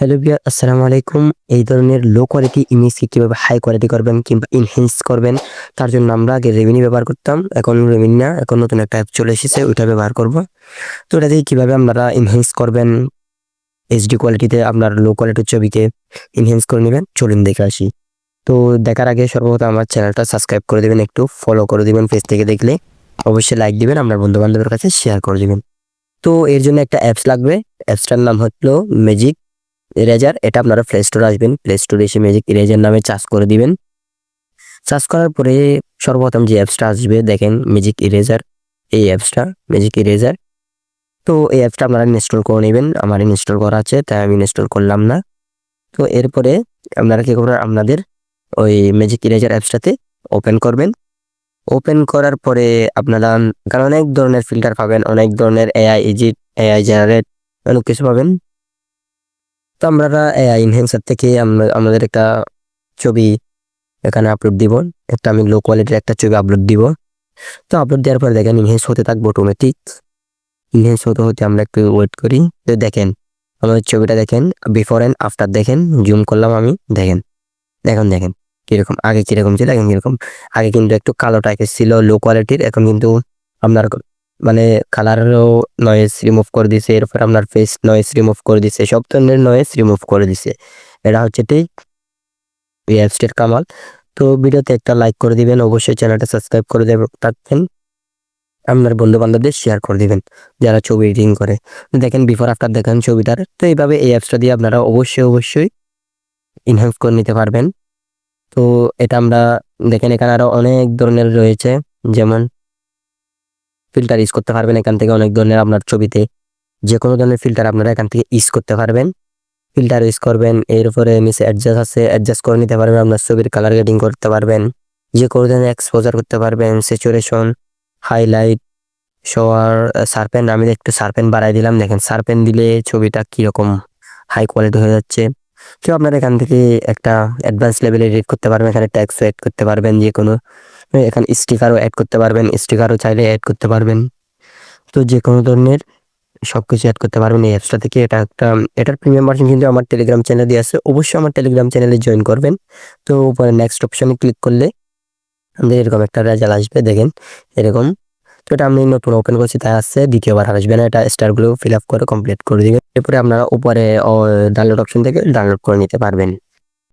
Hello বিয়ার আসসালামু আলাইকুম এই ধরনের লো কোয়ালিটি ইমেজকে কীভাবে হাই কোয়ালিটি করবেন কিংবা ইনহেন্স করবেন, তার জন্য আমরা আগে রেভিনি ব্যবহার করতাম। এখন রেভিনি না, এখন নতুন একটা অ্যাপ চলে এসেছে, ওইটা ব্যবহার করব। তো এটা দিয়ে কীভাবে আপনারা ইনহেন্স করবেন এইচডি কোয়ালিটিতে আপনার লো কোয়ালিটির ছবিকে ইনহেন্স করে নেবেন, চলুন দেখে আসি। তো দেখার আগে সর্বপ্রথম আমার চ্যানেলটা সাবস্ক্রাইব করে দেবেন, একটু ফলো করে দেবেন পেজ থেকে দেখলে। অবশ্যই লাইক দিবেন, আপনার বন্ধু বান্ধবের কাছে শেয়ার করে দেবেন। তো এর জন্য একটা অ্যাপস লাগবে। অ্যাপসটার নাম হলো ম্যাজিক ইরেজার এটা আপনারা প্লে স্টোরে আসবেন। প্লে স্টোরে এসে ম্যাজিক ইরেজার নামে চার্জ করে দিবেন। চার্জ করার পরে সর্বপ্রথম যে অ্যাপসটা আসবে, দেখেন ম্যাজিক ইরেজার এই অ্যাপসটা ম্যাজিক ইরেজার তো এই অ্যাপসটা আপনারা ইনস্টল করে নেবেন। আমার ইনস্টল করা আছে, তাই আমি ইনস্টল করলাম না। তো এরপরে আপনারা কী করবেন? আপনাদের ওই ম্যাজিক ইরেজার অ্যাপসটাতে ওপেন করবেন। ওপেন করার পরে আপনারা, কারণ অনেক ধরনের ফিল্টার পাবেন, অনেক ধরনের এআই ইজিট এআই জেনারেট অনেক কিছু পাবেন। তো আমরা ইনহেন্সার থেকে আমাদের একটা ছবি এখানে আপলোড দিব। একটা আমি লো কোয়ালিটির একটা ছবি আপলোড দিব। তো আপলোড দেওয়ার পরে দেখেন ইনহেন্স হতে থাকব অটোমেটিক ইনহেন্স হতে হতে আমরা একটু ওয়েট করি। তো দেখেন, আমাদের ছবিটা দেখেন বিফোর অ্যান্ড আফটার দেখেন। জুম করলাম আমি, দেখেন। দেখুন দেখেন, কীরকম, আগে কীরকম ছিল, এখন কীরকম। আগে কিন্তু একটু কালো টাইপের ছিল লো কোয়ালিটির এখন কিন্তু আপনার মানে কালারও নয়েস রিমুভ করে দিছে, এরপর আপনার ফেস নয়েস রিমুভ করে দিছে, সব ধরনের নয়েস রিমুভ করে দিছে। এটা হচ্ছে ঠিক এই অ্যাপসটির কামাল তো ভিডিওতে একটা লাইক করে দিবেন, অবশ্যই চ্যানেলটা সাবস্ক্রাইব করে থাকবেন আপনার বন্ধু বান্ধবদের শেয়ার করে দিবেন, যারা ছবি এডিটিং করে। দেখেন বিফোর আফটার দেখেন ছবিটার। তো এইভাবে এই অ্যাপসটা দিয়ে আপনারা অবশ্যই অবশ্যই ইনহ্যান্স করে নিতে পারবেন। তো এটা আমরা দেখেন, এখানে আরও অনেক ধরনের রয়েছে। যেমন ফিল্টার ইউজ করতে পারবেন এখান থেকে অনেক ধরনের আপনার ছবিতে। যে কোনো ধরনের ফিল্টার আপনারা এখান থেকে ইউজ করতে পারবেন। ফিল্টার ইউজ করবেন এর উপরে অ্যাডজাস্ট আছে অ্যাডজাস্ট করে নিতে পারবেন, আপনার ছবির কালার গ্রেডিং করতে পারবেন। যে কোনো ধরনের এক্সপোজার করতে পারবেন স্যাচুরেশন হাইলাইট শোয়ার সারপেন আমি একটু সারপেন বাড়াই দিলাম, দেখেন সারপেন দিলে ছবিটা কীরকম হাই কোয়ালিটি হয়ে যাচ্ছে। তো আপনারা এখান থেকে একটা অ্যাডভান্স লেভেলে এডিট করতে পারবেন, এখানে ট্যাক্সও অ্যাড করতে পারবেন যে কোনো এখানে স্টিকারও অ্যাড করতে পারবেন স্টিকারও চাইলে অ্যাড করতে পারবেন। তো যে কোনো ধরনের সব কিছু অ্যাড করতে পারবেন এই অ্যাপসটা থেকে। এটা একটা, এটার প্রিমিয়াম ভার্সন কিন্তু আমার টেলিগ্রাম চ্যানেল দিয়ে আছে। অবশ্যই আমার টেলিগ্রাম চ্যানেলে জয়েন করবেন। তো উপরে নেক্সট অপশনে ক্লিক করলে আমাদের এরকম একটা রেজাল্ট আসবে, দেখেন, এরকম। তো এটা আমি নতুন ওপেন করছি, তাই আসছে, দ্বিতীয়বার আসবে না। এটা স্টারগুলো ফিল আপ করে কমপ্লিট করে দিবেন। এরপরে আপনারা উপরে ডাউনলোড অপশন থেকে ডাউনলোড করে নিতে পারবেন।